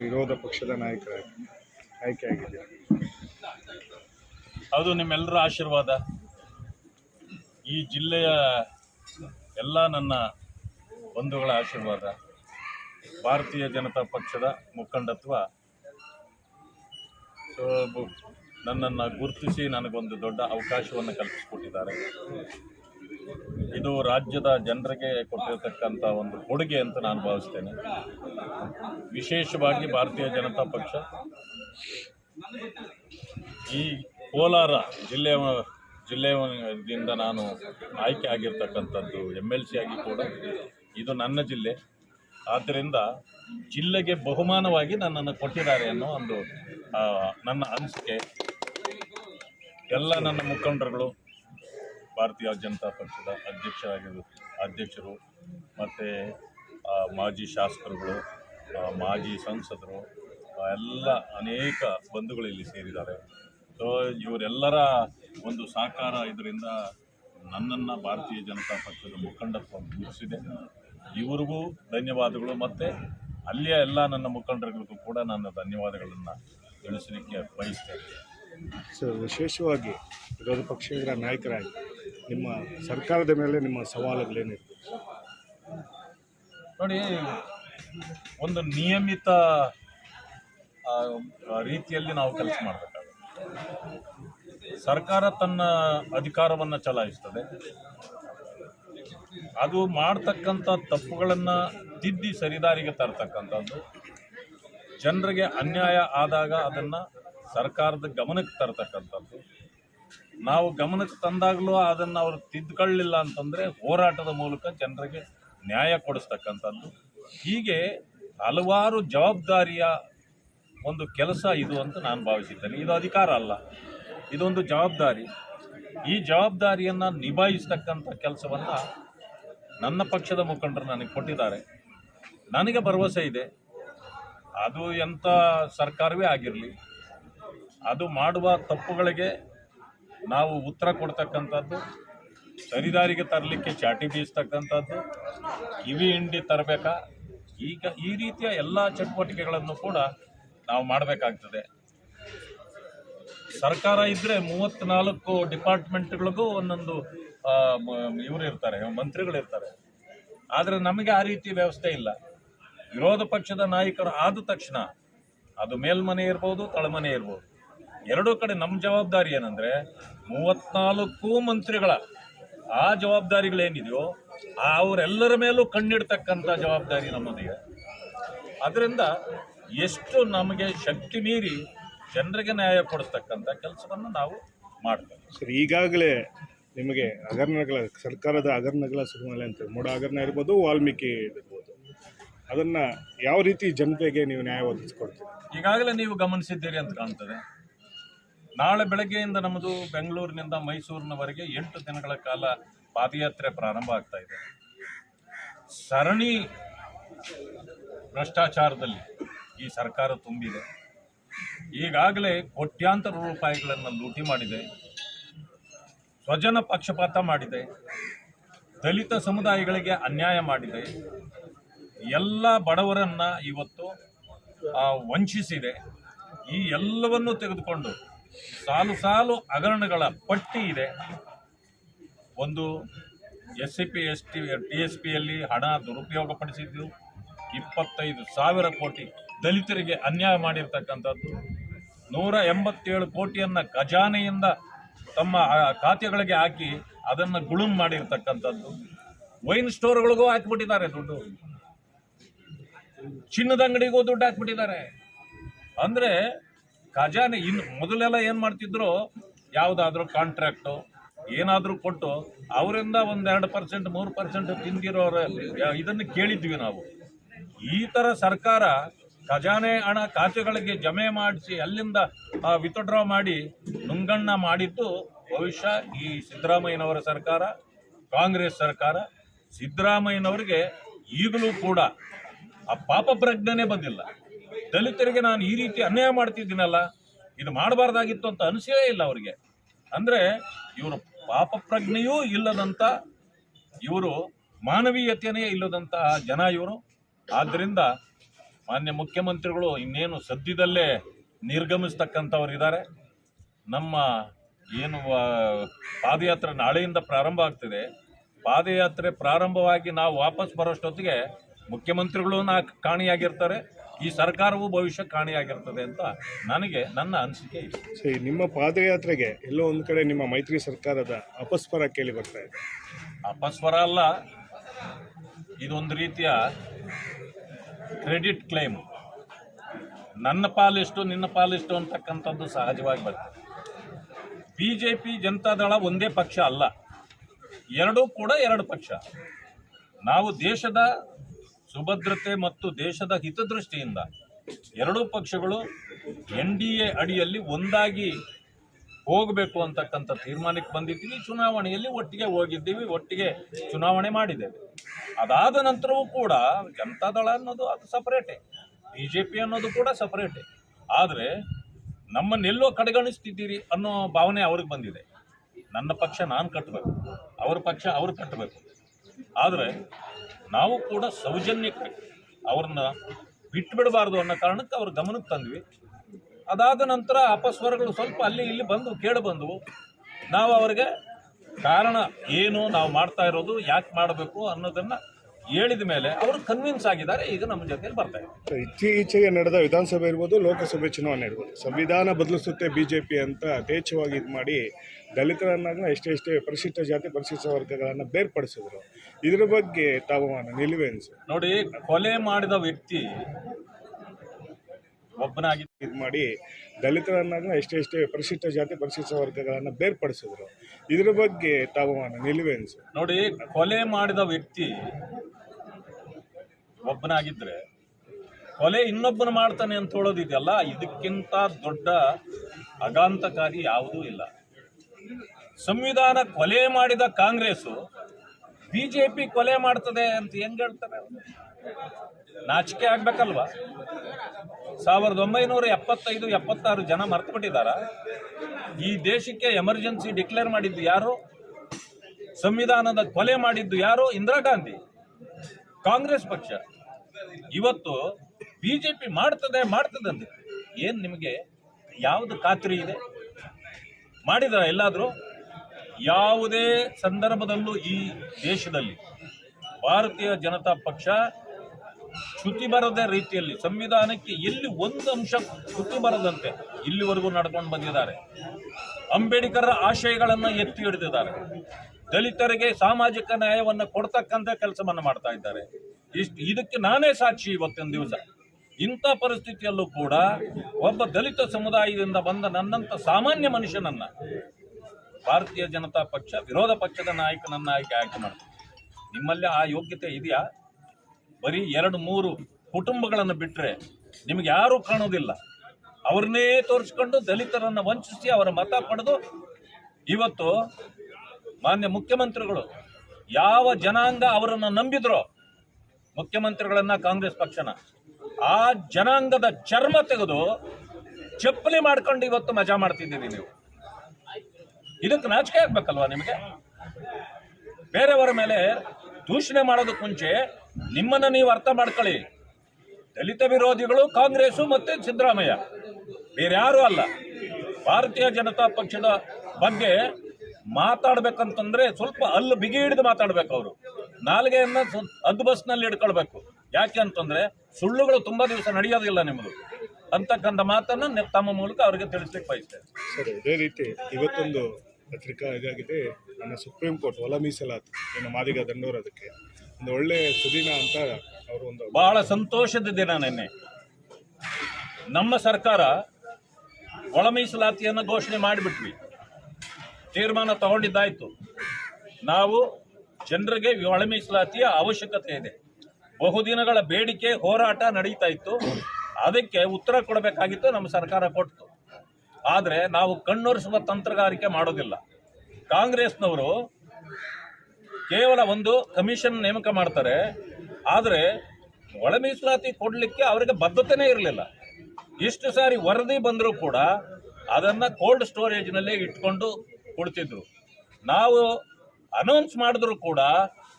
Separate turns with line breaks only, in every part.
ವಿರೋಧ ಪಕ್ಷದ ನಾಯಕರಾಗಿ ಆಯ್ಕೆಯಾಗಿದ್ದೀರಿ?
ಅದು ನಿಮ್ಮೆಲ್ಲರ ಆಶೀರ್ವಾದ. ಈ ಜಿಲ್ಲೆಯ ಎಲ್ಲ ನನ್ನ ಬಂಧುಗಳ ಆಶೀರ್ವಾದ. ಭಾರತೀಯ ಜನತಾ ಪಕ್ಷದ ಮುಖಂಡತ್ವ. ನನ್ನನ್ನು ಗುರುತಿಸಿ ನನಗೊಂದು ದೊಡ್ಡ ಅವಕಾಶವನ್ನು ಕಲ್ಪಿಸಿಕೊಟ್ಟಿದ್ದಾರೆ. ಇದು ರಾಜ್ಯದ ಜನರಿಗೆ ಕೊಟ್ಟಿರತಕ್ಕಂಥ ಒಂದು ಕೊಡುಗೆ ಅಂತ ನಾನು ಭಾವಿಸ್ತೇನೆ. ವಿಶೇಷವಾಗಿ ಭಾರತೀಯ ಜನತಾ ಪಕ್ಷ ಈ ಕೋಲಾರ ಜಿಲ್ಲೆಯ ಜಿಲ್ಲೆಯಿಂದ ನಾನು ಆಯ್ಕೆ ಆಗಿರ್ತಕ್ಕಂಥದ್ದು ಎಂ ಎಲ್ ಸಿ ಆಗಿ ಕೂಡ ಇದು ನನ್ನ ಜಿಲ್ಲೆ. ಆದ್ದರಿಂದ ಜಿಲ್ಲೆಗೆ ಬಹುಮಾನವಾಗಿ ನನ್ನನ್ನು ಕೊಟ್ಟಿದ್ದಾರೆ ಅನ್ನೋ ಒಂದು ನನ್ನ ಅನಿಸಿಕೆ. ಎಲ್ಲ ನನ್ನ ಮುಖಂಡರುಗಳು ಭಾರತೀಯ ಜನತಾ ಪಕ್ಷದ ಅಧ್ಯಕ್ಷರಾಗಿರು ಅಧ್ಯಕ್ಷರು ಮತ್ತು ಮಾಜಿ ಶಾಸಕರುಗಳು ಮಾಜಿ ಸಂಸದರು ಎಲ್ಲ ಅನೇಕ ಬಂಧುಗಳು ಇಲ್ಲಿ ಸೇರಿದ್ದಾರೆ. ಸೊ ಇವರೆಲ್ಲರ ಒಂದು ಸಹಕಾರ ಇದರಿಂದ ನನ್ನನ್ನು ಭಾರತೀಯ ಜನತಾ ಪಕ್ಷದ ಮುಖಂಡತ್ವ ಮುಗಿಸಿದೆ. ಇವರಿಗೂ ಧನ್ಯವಾದಗಳು ಮತ್ತು ಅಲ್ಲಿಯ ಎಲ್ಲ ನನ್ನ ಮುಖಂಡರುಗಳಿಗೂ ಕೂಡ ನನ್ನ ಧನ್ಯವಾದಗಳನ್ನು ತಿಳಿಸಲಿಕ್ಕೆ ಬಯಸ್ತೇನೆ.
ಸೊ ವಿಶೇಷವಾಗಿ ವಿರೋಧ ಪಕ್ಷದ ನಾಯಕರಾಗಿ ನಿಮ್ಮ ಸರ್ಕಾರದ ಮೇಲೆ ನಿಮ್ಮ ಸವಾಲುಗಳೇನಿರ್ತದೆ
ನೋಡಿ, ಒಂದು ನಿಯಮಿತ ರೀತಿಯಲ್ಲಿ ನಾವು ಕೆಲಸ ಮಾಡಬೇಕಾಗುತ್ತೆ. ಸರ್ಕಾರ ತನ್ನ ಅಧಿಕಾರವನ್ನು ಚಲಾಯಿಸ್ತದೆ. ಅದು ಮಾಡ್ತಕ್ಕಂಥ ತಪ್ಪುಗಳನ್ನು ತಿದ್ದಿ ಸರಿದಾರಿಗೆ ತರ್ತಕ್ಕಂಥದ್ದು. ಜನರಿಗೆ ಅನ್ಯಾಯ ಆದಾಗ ಅದನ್ನು ಸರ್ಕಾರದ ಗಮನಕ್ಕೆ ತರ್ತಕ್ಕಂಥದ್ದು. ನಾವು ಗಮನಕ್ಕೆ ತಂದಾಗಲೂ ಅದನ್ನು ಅವರು ತಿದ್ದುಕೊಳ್ಳಿಲ್ಲ ಅಂತಂದರೆ ಹೋರಾಟದ ಮೂಲಕ ಜನರಿಗೆ ನ್ಯಾಯ ಕೊಡಿಸ್ತಕ್ಕಂಥದ್ದು. ಹೀಗೆ ಹಲವಾರು ಜವಾಬ್ದಾರಿಯ ಒಂದು ಕೆಲಸ ಇದು ಅಂತ ನಾನು ಭಾವಿಸಿದ್ದೇನೆ. ಇದು ಅಧಿಕಾರ ಅಲ್ಲ, ಇದೊಂದು ಜವಾಬ್ದಾರಿ. ಈ ಜವಾಬ್ದಾರಿಯನ್ನು ನಿಭಾಯಿಸ್ತಕ್ಕಂಥ ಕೆಲಸವನ್ನು ನನ್ನ ಪಕ್ಷದ ಮುಖಂಡರು ನನಗೆ ಕೊಟ್ಟಿದ್ದಾರೆ. ನನಗೆ ಭರವಸೆ ಇದೆ. ಅದು ಎಂಥ ಸರ್ಕಾರವೇ ಆಗಿರಲಿ, ಅದು ಮಾಡುವ ತಪ್ಪುಗಳಿಗೆ ನಾವು ಉತ್ತರ ಕೊಡ್ತಕ್ಕಂಥದ್ದು, ಸರಿದಾರಿಗೆ ತರಲಿಕ್ಕೆ ಚಾಟಿ ಬೀಸ್ತಕ್ಕಂಥದ್ದು, ಕಿವಿ ಹಿಂಡಿ ತರಬೇಕಾ? ಈಗ ಈ ರೀತಿಯ ಎಲ್ಲ ಚಟುವಟಿಕೆಗಳನ್ನು ಕೂಡ ನಾವು ಮಾಡಬೇಕಾಗ್ತದೆ. ಸರ್ಕಾರ ಇದ್ದರೆ ಮೂವತ್ತ್ನಾಲ್ಕು ಡಿಪಾರ್ಟ್ಮೆಂಟ್ಗಳಿಗೂ ಒಂದೊಂದು ಇವರು ಇರ್ತಾರೆ ಮಂತ್ರಿಗಳಿರ್ತಾರೆ ಆದರೆ ನಮಗೆ ಆ ರೀತಿ ವ್ಯವಸ್ಥೆ ಇಲ್ಲ. ವಿರೋಧ ಪಕ್ಷದ ನಾಯಕರು ಆದ ತಕ್ಷಣ ಅದು ಮೇಲ್ಮನೆ ಇರ್ಬೋದು, ತಳಮನೆ ಇರ್ಬೋದು. ಎರಡೂ ಕಡೆ ನಮ್ಮ ಜವಾಬ್ದಾರಿ ಏನಂದ್ರೆ ಮೂವತ್ನಾಲ್ಕು ಮಂತ್ರಿಗಳ ಆ ಜವಾಬ್ದಾರಿಗಳೇನಿದೆಯೋ ಆ ಅವರೆಲ್ಲರ ಮೇಲೂ ಕಣ್ಣಿಡ್ತಕ್ಕಂಥ ಜವಾಬ್ದಾರಿ ನಮ್ಮದಿದೆ ಅದರಿಂದ ಎಷ್ಟು ನಮಗೆ ಶಕ್ತಿ ಮೀರಿ ಜನರಿಗೆ ನ್ಯಾಯ ಕೊಡಿಸ್ತಕ್ಕಂಥ ಕೆಲಸವನ್ನು ನಾವು ಮಾಡ್ತೇವೆ.
ಸರ್ ಈಗಾಗಲೇ ನಿಮಗೆ ಹಗರಣಗಳ ಸರ್ಕಾರದ ಹಗರಣಗಳ ಸುರುಮಲೆ ಅಂತ ಮೂಡ ಹಗರಣ ಇರ್ಬೋದು ವಾಲ್ಮೀಕಿ ಇರ್ಬೋದು. ಅದನ್ನು ಯಾವ ರೀತಿ ಜನತೆಗೆ ನೀವು ನ್ಯಾಯ ಒದಗಿಸ್ಕೊಡ್ತೀರಿ?
ಈಗಾಗಲೇ ನೀವು ಗಮನಿಸಿದ್ದೀರಿ ಅಂತ ಕಾಣ್ತದೆ. ನಾಳೆ ಬೆಳಗ್ಗೆಯಿಂದ ನಮ್ಮದು ಬೆಂಗಳೂರಿನಿಂದ ಮೈಸೂರಿನವರೆಗೆ ಎಂಟು ದಿನಗಳ ಕಾಲ ಪಾದಯಾತ್ರೆ ಪ್ರಾರಂಭ ಆಗ್ತಾ ಇದೆ. ಸರಣಿ ಭ್ರಷ್ಟಾಚಾರದಲ್ಲಿ ಈ ಸರ್ಕಾರ ತುಂಬಿದೆ. ಈಗಾಗಲೇ ಕೋಟ್ಯಾಂತರ ರೂಪಾಯಿಗಳನ್ನು ಲೂಟಿ ಮಾಡಿದೆ. ಸ್ವಜನ ಪಕ್ಷಪಾತ ಮಾಡಿದೆ. ದಲಿತ ಸಮುದಾಯಗಳಿಗೆ ಅನ್ಯಾಯ ಮಾಡಿದೆ. ಎಲ್ಲ ಬಡವರನ್ನು ಇವತ್ತು ವಂಚಿಸಿದೆ. ಈ ಎಲ್ಲವನ್ನು ತೆಗೆದುಕೊಂಡು ಸಾಲು ಸಾಲು ಹಗರಣಗಳ ಪಟ್ಟಿ ಇದೆ. ಒಂದು S C P S T T S ಪಿಯಲ್ಲಿ ಹಣ ದುರುಪಯೋಗಪಡಿಸಿದ್ದು ಇಪ್ಪತ್ತೈದು ಸಾವಿರ ಕೋಟಿ ದಲಿತರಿಗೆ ಅನ್ಯಾಯ ಮಾಡಿರ್ತಕ್ಕಂಥದ್ದು. ನೂರ ಎಂಬತ್ತೇಳು ಕೋಟಿಯನ್ನು ಖಜಾನೆಯಿಂದ ತಮ್ಮ ಖಾತೆಗಳಿಗೆ ಹಾಕಿ ಅದನ್ನು ಗುಳುಂ ಮಾಡಿರ್ತಕ್ಕಂಥದ್ದು. ವೈನ್ ಸ್ಟೋರ್ಗಳಿಗೂ ಹಾಕಿಬಿಟ್ಟಿದ್ದಾರೆ ದುಡ್ಡು. ಚಿನ್ನದ ಅಂಗಡಿಗೂ ದುಡ್ಡು ಹಾಕಿಬಿಟ್ಟಿದ್ದಾರೆ. ಅಂದ್ರೆ ಖಜಾನೆ ಇನ್ನು ಮೊದಲೆಲ್ಲ ಏನು ಮಾಡ್ತಿದ್ರು? ಯಾವುದಾದ್ರೂ ಕಾಂಟ್ರಾಕ್ಟು ಏನಾದರೂ ಕೊಟ್ಟು ಅವರಿಂದ ಒಂದು ಎರಡು ಪರ್ಸೆಂಟ್ ಮೂರು ಪರ್ಸೆಂಟ್ ತಿಂದಿರೋರ ಇದನ್ನು ಕೇಳಿದ್ವಿ ನಾವು. ಈ ಥರ ಸರ್ಕಾರ ಖಜಾನೆ ಹಣ ಖಾತೆಗಳಿಗೆ ಜಮೆ ಮಾಡಿಸಿ ಅಲ್ಲಿಂದ ವಿತ್ಡ್ರಾ ಮಾಡಿ ನುಂಗಣ್ಣ ಮಾಡಿದ್ದು ಬಹುಶಃ ಈ ಸಿದ್ದರಾಮಯ್ಯನವರ ಸರ್ಕಾರ, ಕಾಂಗ್ರೆಸ್ ಸರ್ಕಾರ. ಸಿದ್ದರಾಮಯ್ಯನವರಿಗೆ ಈಗಲೂ ಕೂಡ ಆ ಪಾಪ ಪ್ರಜ್ಞೆನೇ ಬಂದಿಲ್ಲ. ದಲಿತರಿಗೆ ನಾನು ಈ ರೀತಿ ಅನ್ಯಾಯ ಮಾಡ್ತಿದ್ದೀನಲ್ಲ, ಇದು ಮಾಡಬಾರ್ದಾಗಿತ್ತು ಅಂತ ಅನಿಸೇ ಇಲ್ಲ ಅವರಿಗೆ. ಅಂದ್ರೆ ಇವರು ಪಾಪ ಪ್ರಜ್ಞೆಯೂ ಇಲ್ಲದಂತ, ಇವರು ಮಾನವೀಯತೆಯೇ ಇಲ್ಲದಂತಹ ಜನ ಇವರು. ಆದ್ದರಿಂದ ಮಾನ್ಯ ಮುಖ್ಯಮಂತ್ರಿಗಳು ಇನ್ನೇನು ಸದ್ಯದಲ್ಲೇ ನಿರ್ಗಮಿಸ್ತಕ್ಕಂಥವ್ರು ಇದ್ದಾರೆ ನಮ್ಮ ಏನು ಪಾದಯಾತ್ರೆ ನಾಳೆಯಿಂದ ಪ್ರಾರಂಭ ಆಗ್ತಿದೆ. ಪಾದಯಾತ್ರೆ ಪ್ರಾರಂಭವಾಗಿ ನಾವು ವಾಪಸ್ ಬರೋಷ್ಟೊತ್ತಿಗೆ ಮುಖ್ಯಮಂತ್ರಿಗಳು ನಾ ಕಾಣಿಯಾಗಿರ್ತಾರೆ. ಈ ಸರ್ಕಾರವು ಭವಿಷ್ಯ ಕಾಣಿಯಾಗಿರ್ತದೆ ಅಂತ ನನಗೆ ನನ್ನ ಅನಿಸಿಕೆ ಇದೆ.
ಸೊ ನಿಮ್ಮ ಪಾದಯಾತ್ರೆಗೆ ಎಲ್ಲೋ ಒಂದು ಕಡೆ ನಿಮ್ಮ ಮೈತ್ರಿ ಸರ್ಕಾರದ ಅಪಸ್ವರ ಕೇಳಿ ಬರ್ತಾ ಇದೆ.
ಅಪಸ್ವರ ಅಲ್ಲ ಇದೊಂದು ರೀತಿಯ ಕ್ರೆಡಿಟ್ ಕ್ಲೈಮ್. ನನ್ನ ಪಾಲಿಷ್ಟು ನಿನ್ನ ಪಾಲಿಷ್ಟು ಅಂತಕ್ಕಂಥದ್ದು ಸಹಜವಾಗಿ ಬರ್ತದೆ. ಬಿ ಜೆ ಪಿ ಜನತಾದಳ ಒಂದೇ ಪಕ್ಷ ಅಲ್ಲ ಎರಡೂ ಕೂಡ ಎರಡು ಪಕ್ಷ. ನಾವು ದೇಶದ ಸುಭದ್ರತೆ ಮತ್ತು ದೇಶದ ಹಿತದೃಷ್ಟಿಯಿಂದ ಎರಡೂ ಪಕ್ಷಗಳು ಎನ್ ಡಿ ಎ ಅಡಿಯಲ್ಲಿ ಒಂದಾಗಿ ಹೋಗಬೇಕು ಅಂತಕ್ಕಂಥ ತೀರ್ಮಾನಕ್ಕೆ ಬಂದಿದ್ದೀವಿ. ಚುನಾವಣೆಯಲ್ಲಿ ಒಟ್ಟಿಗೆ ಹೋಗಿದ್ದೀವಿ, ಒಟ್ಟಿಗೆ ಚುನಾವಣೆ ಮಾಡಿದ್ದೇವೆ. ಅದಾದ ನಂತರವೂ ಕೂಡ ಜನತಾದಳ ಅನ್ನೋದು ಅದು ಸಪರೇಟೆ ಬಿ ಜೆ ಪಿ ಅನ್ನೋದು ಕೂಡ ಸಪರೇಟೆ ಆದರೆ ನಮ್ಮನ್ನೆಲ್ಲೋ ಕಡೆಗಣಿಸ್ತಿದ್ದೀರಿ ಅನ್ನೋ ಭಾವನೆ ಅವ್ರಿಗೆ ಬಂದಿದೆ. ನನ್ನ ಪಕ್ಷ ನಾನು ಕಟ್ಟಬೇಕು ಅವ್ರ ಪಕ್ಷ ಅವ್ರು ಕಟ್ಟಬೇಕು ಆದರೆ ನಾವು ಕೂಡ ಸೌಜನ್ಯಕ್ಕೆ ಅವ್ರನ್ನ ಬಿಟ್ಬಿಡಬಾರ್ದು ಅನ್ನೋ ಕಾರಣಕ್ಕೆ ಅವ್ರ ಗಮನಕ್ಕೆ ತಂದ್ವಿ. ಅದಾದ ನಂತರ ಅಪಸ್ವರಗಳು ಸ್ವಲ್ಪ ಅಲ್ಲಿ ಇಲ್ಲಿ ಬಂದು ಕೇಳಿ ಬಂದವು. ನಾವು ಅವರಿಗೆ ಕಾರಣ ಏನು, ನಾವು ಮಾಡ್ತಾ ಇರೋದು, ಯಾಕೆ ಮಾಡಬೇಕು ಅನ್ನೋದನ್ನ ಹೇಳಿದ ಮೇಲೆ ಅವರು ಕನ್ವಿನ್ಸ್ ಆಗಿದ್ದಾರೆ ಈಗ ನಮ್ಮ ಜೊತೆಯಲ್ಲಿ ಬರ್ತಾ ಇದ್ದಾರೆ.
ಸೊ ಇತ್ತೀಚೆಗೆ ನಡೆದ ವಿಧಾನಸಭೆ ಇರ್ಬೋದು ಲೋಕಸಭೆ ಚುನಾವಣೆ ಇರ್ಬೋದು. ಸಂವಿಧಾನ ಬದಲಿಸುತ್ತೆ ಬಿಜೆಪಿ ಅಂತ ಯಥೇಚ್ಛವಾಗಿ ಇದು ಮಾಡಿ ದಲಿತರನ್ನಾಗ ಎಷ್ಟೇ ಎಷ್ಟೇ ಪರಿಶಿಷ್ಟ ಜಾತಿ ಪರಿಶಿಷ್ಟ ವರ್ಗಗಳನ್ನು ಬೇರ್ಪಡಿಸಿದ್ರು. ಇದ್ರ ಬಗ್ಗೆ ತಾವು ನಿಲುವೆನ್ಸ್? ಸರ್
ನೋಡಿ ಕೊಲೆ ಮಾಡಿದ ವ್ಯಕ್ತಿ ಒಬ್ಬನಾಗಿ
ಇದು ಮಾಡಿ ದಲಿತರನ್ನಾಗ ಎಷ್ಟೇ ಎಷ್ಟೇ ಪರಿಶಿಷ್ಟ ಜಾತಿ ಪರಿಶಿಷ್ಟ ವರ್ಗಗಳನ್ನು ಬೇರ್ಪಡಿಸಿದ್ರು. ಇದ್ರ ಬಗ್ಗೆ ತಾವು ನಿಲುವೆನ್ಸು
ನೋಡಿ, ಕೊಲೆ ಮಾಡಿದ ವ್ಯಕ್ತಿ ಒಬ್ಬನಾಗಿದ್ರೆ ಕೊಲೆ ಇನ್ನೊಬ್ಬನ ಮಾಡ್ತಾನೆ ಅಂತ ಹೇಳೋದಿದೆಯಲ್ಲ ಇದಕ್ಕಿಂತ ದೊಡ್ಡ ಅಗಾಂತಕಾರಿ ಯಾವುದೂ ಇಲ್ಲ. ಸಂವಿಧಾನ ಕೊಲೆ ಮಾಡಿದ ಕಾಂಗ್ರೆಸ್ ಬಿಜೆಪಿ ಕೊಲೆ ಮಾಡ್ತದೆ ಅಂತ ಹೆಂಗ್ ಹೇಳ್ತಾರೆ? ನಾಚಿಕೆ ಆಗ್ಬೇಕಲ್ವಾ? ಸಾವಿರದ ಒಂಬೈನೂರ ಎಪ್ಪತ್ತೈದು, ಎಪ್ಪತ್ತಾರು ಜನ ಮರ್ತು ಬಿಟ್ಟಿದಾರ ಈ ದೇಶಕ್ಕೆ ಎಮರ್ಜೆನ್ಸಿ ಡಿಕ್ಲೇರ್ ಮಾಡಿದ್ದು ಯಾರು? ಸಂವಿಧಾನದ ಕೊಲೆ ಮಾಡಿದ್ದು ಯಾರು? ಇಂದಿರಾ ಗಾಂಧಿ. ಕಾಂಗ್ರೆಸ್ ಪಕ್ಷ. ಇವತ್ತು ಬಿಜೆಪಿ ಮಾಡ್ತದೆ ಮಾಡ್ತದೆ ಅಂತ ಏನ್ ನಿಮಗೆ ಯಾವುದು ಖಾತ್ರಿ ಇದೆ? ಮಾಡಿದ್ರ ಎಲ್ಲಾದರೂ? ಯಾವುದೇ ಸಂದರ್ಭದಲ್ಲೂ ಈ ದೇಶದಲ್ಲಿ ಭಾರತೀಯ ಜನತಾ ಪಕ್ಷ ಚ್ಯುತಿ ಬರದ ರೀತಿಯಲ್ಲಿ ಸಂವಿಧಾನಕ್ಕೆ ಎಲ್ಲಿ ಒಂದು ಅಂಶ ಚ್ಯುತಿ ಬರದಂತೆ ಇಲ್ಲಿವರೆಗೂ ನಡ್ಕೊಂಡು ಬಂದಿದ್ದಾರೆ. ಅಂಬೇಡ್ಕರ್ ಆಶಯಗಳನ್ನು ಎತ್ತಿ ಹಿಡಿದಿದ್ದಾರೆ. ದಲಿತರಿಗೆ ಸಾಮಾಜಿಕ ನ್ಯಾಯವನ್ನು ಕೊಡ್ತಕ್ಕಂಥ ಕೆಲಸವನ್ನು ಮಾಡ್ತಾ ಇದ್ದಾರೆ. ಇಷ್ಟು ಇದಕ್ಕೆ ನಾನೇ ಸಾಕ್ಷಿ ಇವತ್ತಿನ ದಿವಸ. ಇಂಥ ಪರಿಸ್ಥಿತಿಯಲ್ಲೂ ಕೂಡ ಒಬ್ಬ ದಲಿತ ಸಮುದಾಯದಿಂದ ಬಂದ ನನ್ನಂತ ಸಾಮಾನ್ಯ ಮನುಷ್ಯನನ್ನ ಭಾರತೀಯ ಜನತಾ ಪಕ್ಷ, ವಿರೋಧ ಪಕ್ಷದ ನಾಯಕನನ್ನಾಗಿ ಆಯ್ಕೆ ಮಾಡ್ತಾರೆ ನಿಮ್ಮಲ್ಲಿ ಆ ಯೋಗ್ಯತೆ ಇದೆಯಾ? ಬರೀ ಎರಡು ಮೂರು ಕುಟುಂಬಗಳನ್ನು ಬಿಟ್ಟರೆ ನಿಮಗೆ ಯಾರೂ ಕಾಣೋದಿಲ್ಲ. ಅವ್ರನ್ನೇ ತೋರಿಸ್ಕೊಂಡು ದಲಿತರನ್ನು ವಂಚಿಸಿ ಅವರ ಮತ ಪಡೆದು ಇವತ್ತು ಮಾನ್ಯ ಮುಖ್ಯಮಂತ್ರಿಗಳು ಯಾವ ಜನಾಂಗ ಅವರನ್ನು ನಂಬಿದ್ರೋ ಮುಖ್ಯಮಂತ್ರಿಗಳನ್ನ ಕಾಂಗ್ರೆಸ್ ಪಕ್ಷನ, ಆ ಜನಾಂಗದ ಚರ್ಮ ತೆಗೆದು ಚಪ್ಪಲಿ ಮಾಡ್ಕೊಂಡು ಇವತ್ತು ಮಜಾ ಮಾಡ್ತಿದ್ದೀರಿ ನೀವು. ಇದಕ್ಕೆ ನಾಚಿಕೆ ಆಗ್ಬೇಕಲ್ವಾ ನಿಮಗೆ? ಬೇರೆಯವರ ಮೇಲೆ ದೂಷಣೆ ಮಾಡೋದಕ್ಕೆ ಮುಂಚೆ ನಿಮ್ಮನ್ನ ನೀವು ಅರ್ಥ ಮಾಡ್ಕೊಳ್ಳಿ. ದಲಿತ ವಿರೋಧಿಗಳು ಕಾಂಗ್ರೆಸ್ ಮತ್ತೆ ಸಿದ್ದರಾಮಯ್ಯ. ಬೇರೆ ಯಾರು ಅಲ್ಲ. ಭಾರತೀಯ ಜನತಾ ಪಕ್ಷದ ಬಗ್ಗೆ ಮಾತಾಡ್ಬೇಕಂತಂದ್ರೆ ಸ್ವಲ್ಪ ಅಲ್ಲಿ ಬಿಗಿ ಹಿಡಿದು ಮಾತಾಡ್ಬೇಕು ಅವರು. ನಾಲ್ಗೆಯನ್ನು ಅದ್ ಬಸ್ನಲ್ಲಿ ಹಿಡ್ಕೊಳ್ಬೇಕು. ಯಾಕೆ ಅಂತಂದ್ರೆ ಸುಳ್ಳುಗಳು ತುಂಬಾ ದಿವಸ ನಡೆಯೋದಿಲ್ಲ ನಿಮ್ಮದು ಅಂತಕ್ಕಂಥ ಮಾತನ್ನ ತಮ್ಮ ಮೂಲಕ ಅವರಿಗೆ ತಿಳಿಸ್ಲಿಕ್ಕೆ ಬಯಸ್ತೇನೆ.
ಸರ್, ಇದೇ ರೀತಿ ಇವತ್ತೊಂದು ಪತ್ರಿಕಾ ಇದಾಗಿದೆ ನನ್ನ ಸುಪ್ರೀಂ ಕೋರ್ಟ್ ಒಲ ಮೀಸಲಾತಿ. ಏನು ಮಾದಿಗ ದಂಡೋರದಕ್ಕೆ ಒಂದು ಒಳ್ಳೆ ಸುದಿನ ಅಂತ ಅವರು ಒಂದು
ಬಹಳ ಸಂತೋಷದ ದಿನ ನಿನ್ನೆ. ನಮ್ಮ ಸರ್ಕಾರ ಒಳ ಮೀಸಲಾತಿಯನ್ನು ಘೋಷಣೆ ಮಾಡಿಬಿಟ್ವಿ. ತೀರ್ಮಾನ ತಗೊಂಡಿದ್ದಾಯ್ತು. ನಾವು ಜನರಿಗೆ ಒಳ ಮೀಸಲಾತಿಯ ಅವಶ್ಯಕತೆ ಇದೆ. ಬಹುದಿನಗಳ ಬೇಡಿಕೆ, ಹೋರಾಟ ನಡೀತಾ ಇತ್ತು. ಅದಕ್ಕೆ ಉತ್ತರ ಕೊಡಬೇಕಾಗಿತ್ತು ನಮ್ಮ ಸರ್ಕಾರ ಕೊಟ್ಟು ಆದರೆ ನಾವು ಕಣ್ಣೊರೆಸುವ ತಂತ್ರಗಾರಿಕೆ ಮಾಡೋದಿಲ್ಲ. ಕಾಂಗ್ರೆಸ್ನವರು ಕೇವಲ ಒಂದು ಕಮಿಷನ್ ನೇಮಕ ಮಾಡ್ತಾರೆ, ಆದರೆ ಒಳ ಮೀಸಲಾತಿ ಕೊಡಲಿಕ್ಕೆ ಅವರಿಗೆ ಬದ್ಧತೆನೇ ಇರಲಿಲ್ಲ. ಇಷ್ಟು ಸಾರಿ ವರದಿ ಬಂದರೂ ಕೂಡ ಅದನ್ನು ಕೋಲ್ಡ್ ಸ್ಟೋರೇಜ್ನಲ್ಲೇ ಇಟ್ಕೊಂಡು ಕೊಡ್ತಿದ್ರು ನಾವು ಅನೌನ್ಸ್ ಮಾಡಿದ್ರು ಕೂಡ,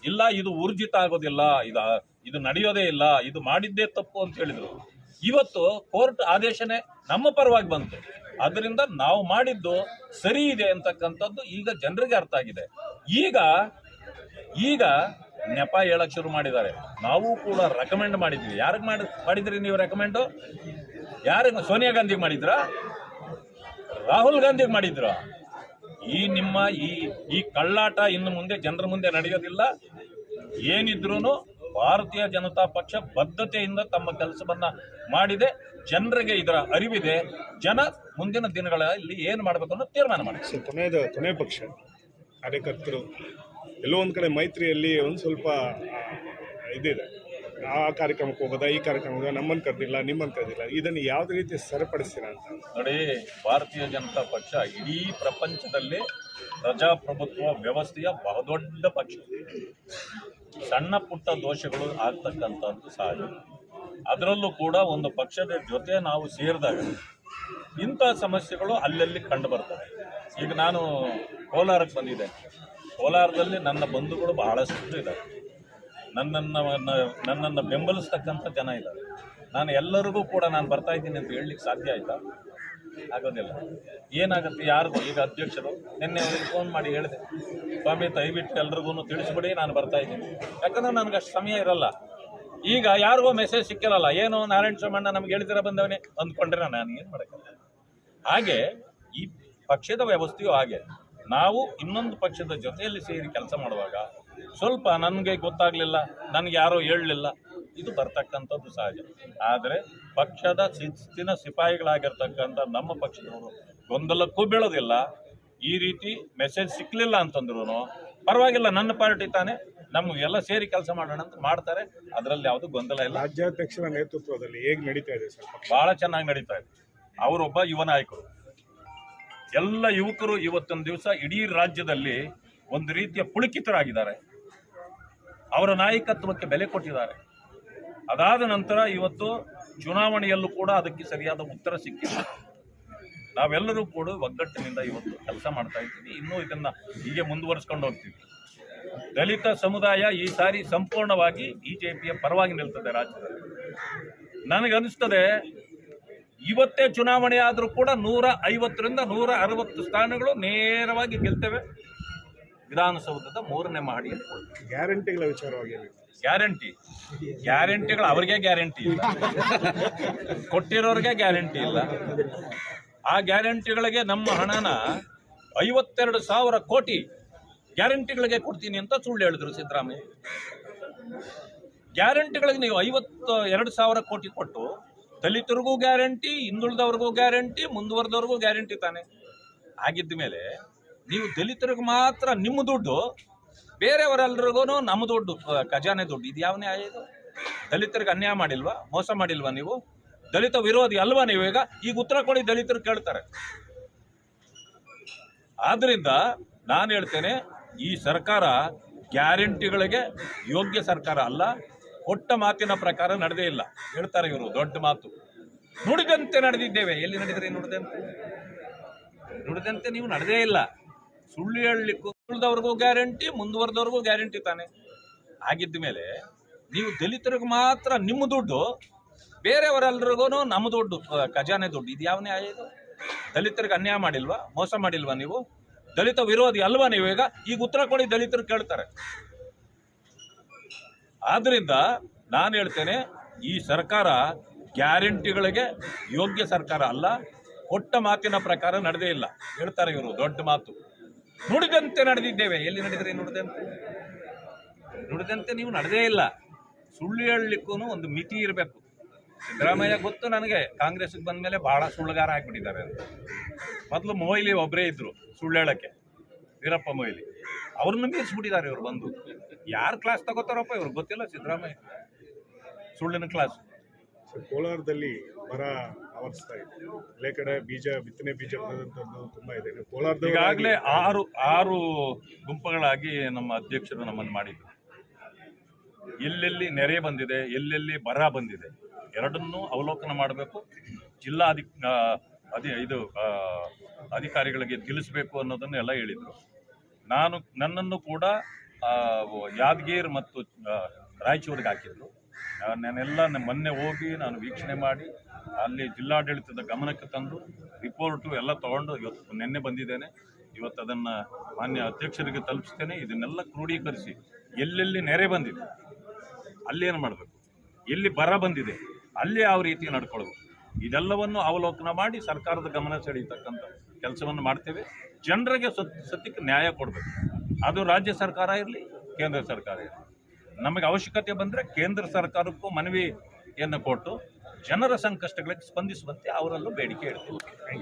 ಇಲ್ಲ, ಇದು ಊರ್ಜಿತ ಆಗೋದಿಲ್ಲ, ಇದು ಇದು ನಡೆಯೋದೇ ಇಲ್ಲ, ಇದು ಮಾಡಿದ್ದೇ ತಪ್ಪು ಅಂತ ಹೇಳಿದರು. ಇವತ್ತು ಕೋರ್ಟ್ ಆದೇಶನೇ ನಮ್ಮ ಪರವಾಗಿ ಬಂತು. ಅದರಿಂದ ನಾವು ಮಾಡಿದ್ದು ಸರಿ ಇದೆ ಅಂತಕ್ಕಂಥದ್ದು ಈಗ ಜನರಿಗೆ ಅರ್ಥ ಆಗಿದೆ. ಈಗ ಈಗ ನೆಪ ಹೇಳಕ್ ಶುರು ಮಾಡಿದ್ದಾರೆ. ನಾವು ಕೂಡ ರೆಕಮೆಂಡ್ ಮಾಡಿದ್ವಿ. ಯಾರಿಗೆ ಮಾಡಿ, ಮಾಡಿದ್ರಿ ನೀವು ರೆಕಮೆಂಡು ಯಾರಿಗೆ? ಸೋನಿಯಾ ಗಾಂಧಿಗೆ ಮಾಡಿದ್ರಾ? ರಾಹುಲ್ ಗಾಂಧಿಗೆ ಮಾಡಿದ್ರ? ಈ ನಿಮ್ಮ ಈ ಈ ಕಳ್ಳಾಟ ಇನ್ನು ಮುಂದೆ ಜನರ ಮುಂದೆ ನಡೆಯೋದಿಲ್ಲ. ಏನಿದ್ರೂ ಭಾರತೀಯ ಜನತಾ ಪಕ್ಷ ಬದ್ಧತೆಯಿಂದ ತಮ್ಮ ಕೆಲಸವನ್ನ ಮಾಡಿದೆ. ಜನರಿಗೆ ಇದರ ಅರಿವಿದೆ. ಜನ ಮುಂದಿನ ದಿನಗಳಲ್ಲಿ ಏನು ಮಾಡಬೇಕು ಅನ್ನೋ ತೀರ್ಮಾನ ಮಾಡಿ
ಕೊನೆಯ ಕೊನೆಯದ, ಕೊನೆ ಪಕ್ಷ. ಕಾರ್ಯಕರ್ತರು ಎಲ್ಲೋ ಒಂದು ಕಡೆ ಮೈತ್ರಿಯಲ್ಲಿ ಒಂದು ಸ್ವಲ್ಪ ಇದಿದೆ. ಆ ಕಾರ್ಯಕ್ರಮಕ್ಕೆ ಹೋಗೋದ, ಈ ಕಾರ್ಯಕ್ರಮಕ್ಕೆ ಹೋಗೋದಾ ನಮ್ಮನ್ನು ಕರೆದಿಲ್ಲ ನಿಮ್ಮನ್ನು ಕರೆದಿಲ್ಲ, ಇದನ್ನು ಯಾವುದೇ ರೀತಿ ಸರಿಪಡಿಸ್ತೀರ ಅಂತ.
ನೋಡಿ, ಭಾರತೀಯ ಜನತಾ ಪಕ್ಷ ಇಡೀ ಪ್ರಪಂಚದಲ್ಲಿ ಪ್ರಜಾಪ್ರಭುತ್ವ ವ್ಯವಸ್ಥೆಯ ಬಹುದೊಡ್ಡ ಪಕ್ಷ. ಸಣ್ಣ ಪುಟ್ಟ ದೋಷಗಳು ಆಗ್ತಕ್ಕಂಥದ್ದು ಸಹಜ. ಅದರಲ್ಲೂ ಕೂಡ ಒಂದು ಪಕ್ಷದ ಜೊತೆ ನಾವು ಸೇರಿದಾಗ ಇಂಥ ಸಮಸ್ಯೆಗಳು ಅಲ್ಲಲ್ಲಿ ಕಂಡು ಬರ್ತವೆ. ಈಗ ನಾನು ಕೋಲಾರಕ್ಕೆ ಬಂದಿದ್ದೆ ಕೋಲಾರದಲ್ಲಿ ನನ್ನ ಬಂಧುಗಳು ಬಹಳಷ್ಟು ಇದ್ದಾರೆ. ನನ್ನನ್ನು ನನ್ನನ್ನು ಬೆಂಬಲಿಸ್ತಕ್ಕಂಥ ಜನ ಇದ್ದಾರೆ. ನಾನು ಎಲ್ಲರಿಗೂ ಕೂಡ ನಾನು ಬರ್ತಾ ಇದ್ದೀನಿ ಅಂತ ಹೇಳಲಿಕ್ಕೆ ಸಾಧ್ಯ ಆಯಿತಾ? ಆಗೋದಿಲ್ಲ. ಏನಾಗುತ್ತೆ ಯಾರಿಗೂ ಈಗ ಅಧ್ಯಕ್ಷರು? ನಿನ್ನೆ ಅವ್ರಿಗೆ ಫೋನ್ ಮಾಡಿ ಹೇಳಿದೆ. ಸ್ವಾಮಿ, ದಯವಿಟ್ಟು ಎಲ್ರಿಗೂ ತಿಳಿಸ್ಬಿಡಿ, ನಾನು ಬರ್ತಾ ಇದ್ದೀನಿ. ಯಾಕಂದ್ರೆ ನನಗೆ ಅಷ್ಟು ಸಮಯ ಇರಲ್ಲ. ಈಗ ಯಾರಿಗೋ ಮೆಸೇಜ್ ಸಿಕ್ಕಿರಲ್ಲ. ಏನೋ ನಾರಾಯಣ ಸೋಮಣ್ಣ ನಮ್ಗೆ ಹೇಳಿದಿರ ಬಂದವನೇ? ಅಂದ್ಕೊಂಡ್ರೆ ನಾನು ಏನು ಮಾಡೋಕ್ಕಲ್ಲ ಹಾಗೆ ಈ ಪಕ್ಷದ ವ್ಯವಸ್ಥೆಯು ಹಾಗೆ. ನಾವು ಇನ್ನೊಂದು ಪಕ್ಷದ ಜೊತೆಯಲ್ಲಿ ಸೇರಿ ಕೆಲಸ ಮಾಡುವಾಗ ಸ್ವಲ್ಪ ನನಗೆ ಗೊತ್ತಾಗಲಿಲ್ಲ ನನಗೆ ಯಾರೋ ಹೇಳಲಿಲ್ಲ ಇದು ಬರ್ತಕ್ಕಂಥದ್ದು ಸಹಜ. ಆದರೆ ಪಕ್ಷದ ಶಿಸ್ತಿನ ಸಿಪಾಯಿಗಳಾಗಿರ್ತಕ್ಕಂಥ ನಮ್ಮ ಪಕ್ಷದವರು ಗೊಂದಲಕ್ಕೂ ಬೀಳೋದಿಲ್ಲ. ಈ ರೀತಿ ಮೆಸೇಜ್ ಸಿಕ್ಕಲಿಲ್ಲ ಅಂತಂದ್ರೂ ಪರವಾಗಿಲ್ಲ ನನ್ನ ಪಾರ್ಟಿ ತಾನೇ. ನಮಗೆಲ್ಲ ಸೇರಿ ಕೆಲಸ ಮಾಡೋಣ ಅಂತ ಮಾಡ್ತಾರೆ. ಅದರಲ್ಲಿ ಯಾವುದು ಗೊಂದಲ ಇಲ್ಲ.
ರಾಜ್ಯಾಧ್ಯಕ್ಷರ ನೇತೃತ್ವದಲ್ಲಿ ಹೇಗೆ ನಡೀತಾ ಇದೆ ಸರ್ ಭಾಳ
ಬಹಳ ಚೆನ್ನಾಗಿ ನಡೀತಾ ಇದೆ. ಅವರೊಬ್ಬ ಯುವ ನಾಯಕರು. ಎಲ್ಲ ಯುವಕರು ಇವತ್ತೊಂದು ದಿವಸ ಇಡೀ ರಾಜ್ಯದಲ್ಲಿ ಒಂದು ರೀತಿಯ ಪುಳಕಿತರಾಗಿದ್ದಾರೆ. ಅವರ ನಾಯಕತ್ವಕ್ಕೆ ಬೆಲೆ ಕೊಟ್ಟಿದ್ದಾರೆ. ಅದಾದ ನಂತರ ಇವತ್ತು ಚುನಾವಣೆಯಲ್ಲೂ ಕೂಡ ಅದಕ್ಕೆ ಸರಿಯಾದ ಉತ್ತರ ಸಿಕ್ಕಿಲ್ಲ. ನಾವೆಲ್ಲರೂ ಕೂಡ ಒಗ್ಗಟ್ಟಿನಿಂದ ಇವತ್ತು ಕೆಲಸ ಮಾಡ್ತಾ ಇದ್ದೀವಿ. ಇನ್ನೂ ಇದನ್ನ ಹೀಗೆ ಮುಂದುವರಿಸ್ಕೊಂಡು ಹೋಗ್ತೀವಿ. ದಲಿತ ಸಮುದಾಯ ಈ ಸಾರಿ ಸಂಪೂರ್ಣವಾಗಿ ಬಿಜೆಪಿಯ ಪರವಾಗಿ ನಿಲ್ತದೆ ರಾಜ್ಯದಲ್ಲಿ. ನನಗನ್ನಿಸ್ತದೆ ಇವತ್ತೇ ಚುನಾವಣೆ ಆದರೂ ಕೂಡ ನೂರ ಐವತ್ತರಿಂದ ನೂರ ಅರವತ್ತು ಸ್ಥಾನಗಳು ನೇರವಾಗಿ ಗೆಲ್ತೇವೆ. ವಿಧಾನಸೌಧದ ಮೂರನೇ ಮಹಡಿಯಲ್ಲಿ ಕೊಡ್ತೇವೆ.
ಗ್ಯಾರಂಟಿಗಳ ವಿಚಾರವಾಗಿ
ಗ್ಯಾರಂಟಿ. ಗ್ಯಾರಂಟಿಗಳು ಅವ್ರಿಗೆ ಗ್ಯಾರಂಟಿ ಇಲ್ಲ. ಕೊಟ್ಟಿರೋರಿಗೆ ಗ್ಯಾರಂಟಿ ಇಲ್ಲ. ಆ ಗ್ಯಾರಂಟಿಗಳಿಗೆ ನಮ್ಮ ಹಣನ ಐವತ್ತೆರಡು ಸಾವಿರ ಕೋಟಿ ಗ್ಯಾರಂಟಿಗಳಿಗೆ ಕೊಡ್ತೀನಿ ಅಂತ ಸುಳ್ಳು ಹೇಳಿದ್ರು ಸಿದ್ದರಾಮಯ್ಯ. ಗ್ಯಾರಂಟಿಗಳಿಗೆ ನೀವು ಐವತ್ತು ಎರಡು ಸಾವಿರ ಕೋಟಿ ಕೊಟ್ಟು ದಲಿತರಿಗೂ ಗ್ಯಾರಂಟಿ, ಹಿಂದುಳಿದವ್ರಿಗೂ ಗ್ಯಾರಂಟಿ, ಮುಂದುವರೆದವ್ರಿಗೂ ಗ್ಯಾರಂಟಿ ತಾನೆ. ಆಗಿದ್ದ ಮೇಲೆ ನೀವು ದಲಿತರಿಗೆ ಮಾತ್ರ ನಿಮ್ಮ ದುಡ್ಡು ಬೇರೆಯವರೆಲ್ರಿಗೂ ನಮ್ಮ ದುಡ್ಡು ಖಜಾನೆ ದುಡ್ಡು, ಇದು ಯಾವ ನ್ಯಾಯ ದಲಿತರಿಗೆ ಅನ್ಯಾಯ ಮಾಡಿಲ್ವಾ? ಮೋಸ ಮಾಡಿಲ್ವಾ ನೀವು? ದಲಿತ ವಿರೋಧಿ ಅಲ್ವಾ ನೀವು ಈಗ? ಈಗ ಉತ್ತರ ಕೊಡಿ ದಲಿತರು ಕೇಳ್ತಾರೆ. ಆದ್ರಿಂದ ನಾನು ಹೇಳ್ತೇನೆ, ಈ ಸರ್ಕಾರ ಗ್ಯಾರಂಟಿಗಳಿಗೆ ಯೋಗ್ಯ ಸರ್ಕಾರ ಅಲ್ಲ. ಕೊಟ್ಟ ಮಾತಿನ ಪ್ರಕಾರ ನಡೆದೇ ಇಲ್ಲ. ಹೇಳ್ತಾರೆ ಇವರು, ದೊಡ್ಡ ಮಾತು. ನುಡಿದಂತೆ ನಡೆದಿದ್ದೇವೆ. ಎಲ್ಲಿ ನಡೆದರೆ ನುಡಿದಂತೆ? ನುಡಿದಂತೆ ನೀವು ನಡೆದೇ ಇಲ್ಲ. ಸುಳ್ಳು ಹೇಳಲಿಕ್ಕೂ ಗ್ಯಾರಂಟಿ, ಮುಂದುವರೆದವ್ರಿಗೂ ಗ್ಯಾರಂಟಿ ತಾನೆ. ಆಗಿದ್ದ ಮೇಲೆ ನೀವು ದಲಿತರಿಗೆ ಮಾತ್ರ ನಿಮ್ಮ ದುಡ್ಡು, ಬೇರೆಯವರೆಲ್ರಿಗೂ ನಮ್ಮ ದುಡ್ಡು ಖಜಾನೆ ದುಡ್ಡು. ಇದು ಯಾವ ನ್ಯಾಯ ಇದು? ದಲಿತರಿಗೆ ಅನ್ಯಾಯ ಮಾಡಿಲ್ವಾ? ಮೋಸ ಮಾಡಿಲ್ವಾ ನೀವು? ದಲಿತ ವಿರೋಧಿ ಅಲ್ವಾ ನೀವು ಈಗ? ಈಗ ಉತ್ತರ ಕೊಡಿ ದಲಿತರು ಕೇಳ್ತಾರೆ. ಆದ್ರಿಂದ ನಾನು ಹೇಳ್ತೇನೆ, ಈ ಸರ್ಕಾರ ಗ್ಯಾರಂಟಿಗಳಿಗೆ ಯೋಗ್ಯ ಸರ್ಕಾರ ಅಲ್ಲ, ಕೊಟ್ಟ ಮಾತಿನ ಪ್ರಕಾರ ನಡೆದೇ ಇಲ್ಲ. ಹೇಳ್ತಾರೆ ಇವರು, ದೊಡ್ಡ ಮಾತು. ನುಡಿದಂತೆ ನಡೆದಿದ್ದೇವೆ. ಎಲ್ಲಿ ನಡೆದರೆ ನುಡಿದಂತೆ? ನುಡಿದಂತೆ ನೀವು ನಡೆದೇ ಇಲ್ಲ. ಸುಳ್ಳು ಹೇಳಲಿಕ್ಕೂ ಒಂದು ಮಿತಿ ಇರಬೇಕು. ಸಿದ್ದರಾಮಯ್ಯ ಗೊತ್ತು ನನಗೆ, ಕಾಂಗ್ರೆಸ್ಗೆ ಬಂದ ಮೇಲೆ ಬಹಳ ಸುಳ್ಳುಗಾರ ಆಗಿಬಿಟ್ಟಿದ್ದಾರೆ ಅಂತ. ಮೊದಲು ಮೊಯ್ಲಿ ಒಬ್ಬರೇ ಇದ್ದರು ಸುಳ್ಳು ಹೇಳಕ್ಕೆ, ವೀರಪ್ಪ ಮೊಯ್ಲಿ. ಅವ್ರನ್ನ ಮೀರಿಸ್ಬಿಟ್ಟಿದ್ದಾರೆ ಇವರು ಬಂದು. ಯಾರು ಕ್ಲಾಸ್ ತಗೋತಾರಪ್ಪ ಇವ್ರಿಗೆ ಗೊತ್ತಿಲ್ಲ ಸಿದ್ದರಾಮಯ್ಯ. ಸುಳ್ಳಿನ ಕ್ಲಾಸ್
ಕೋಲಾರದಲ್ಲಿ ಬರ ಆವರಿಸ್ತಾ ಇದೆ. ಎಲ್ಲೇ ಕಡೆ ಬೀಜ ಬಿತ್ತನೆ ಬೀಜ ಬರೋದಂಥದ್ದು ತುಂಬಾ ಇದೆ. ಕೋಲಾರದಲ್ಲಿ
ಈಗಾಗಲೇ ಆರು ಆರು ಗುಂಪುಗಳಾಗಿ ನಮ್ಮ ಅಧ್ಯಕ್ಷರು ನಮ್ಮನ್ನು ಮಾಡಿದ್ರು. ಎಲ್ಲೆಲ್ಲಿ ನೆರೆ ಬಂದಿದೆ ಎಲ್ಲೆಲ್ಲಿ ಬರ ಬಂದಿದೆ ಎರಡನ್ನೂ ಅವಲೋಕನ ಮಾಡಬೇಕು. ಜಿಲ್ಲಾ ಅಧಿ ಅದೇ ಇದು ಅಧಿಕಾರಿಗಳಿಗೆ ತಿಳಿಸಬೇಕು ಅನ್ನೋದನ್ನೆಲ್ಲ ಹೇಳಿದರು. ನಾನು ನನ್ನನ್ನು ಕೂಡ ಯಾದಗಿರ್ ಮತ್ತು ರಾಯಚೂರಿಗೆ ಹಾಕಿದ್ರು ನಾನೆಲ್ಲ ಮೊನ್ನೆ ಹೋಗಿ ನಾನು ವೀಕ್ಷಣೆ ಮಾಡಿ, ಅಲ್ಲಿ ಜಿಲ್ಲಾಡಳಿತದ ಗಮನಕ್ಕೆ ತಂದು, ರಿಪೋರ್ಟು ಎಲ್ಲ ತಗೊಂಡು ಇವತ್ತು ನಿನ್ನೆ ಬಂದಿದ್ದೇನೆ. ಇವತ್ತು ಅದನ್ನು ಮಾನ್ಯ ಅಧ್ಯಕ್ಷರಿಗೆ ತಲುಪಿಸ್ತೇನೆ. ಇದನ್ನೆಲ್ಲ ಕ್ರೋಢೀಕರಿಸಿ ಎಲ್ಲೆಲ್ಲಿ ನೆರೆ ಬಂದಿದೆ, ಅಲ್ಲಿ ಏನು ಮಾಡಬೇಕು? ಎಲ್ಲಿ ಬರ ಬಂದಿದೆ, ಅಲ್ಲಿ ಯಾವ ರೀತಿ ನಡ್ಕೊಳ್ಬೇಕು ಇದೆಲ್ಲವನ್ನು ಅವಲೋಕನ ಮಾಡಿ ಸರ್ಕಾರದ ಗಮನ ಸೆಳೀತಕ್ಕಂಥ ಕೆಲಸವನ್ನು ಮಾಡ್ತೇವೆ. ಜನರಿಗೆ ಸತ್, ಸತ್ಯಕ್ಕೆ ನ್ಯಾಯ ಕೊಡಬೇಕು. ಅದು ರಾಜ್ಯ ಸರ್ಕಾರ ಇರಲಿ, ಕೇಂದ್ರ ಸರ್ಕಾರ ಇರಲಿ. ನಮಗೆ ಅವಶ್ಯಕತೆ ಬಂದರೆ ಕೇಂದ್ರ ಸರ್ಕಾರಕ್ಕೂ ಮನವಿಯನ್ನು ಕೊಟ್ಟು ಜನರ ಸಂಕಷ್ಟಗಳಿಗೆ ಸ್ಪಂದಿಸುವಂತೆ ಅವರಲ್ಲೂ ಬೇಡಿಕೆ ಇಡ್ತೀವಿ.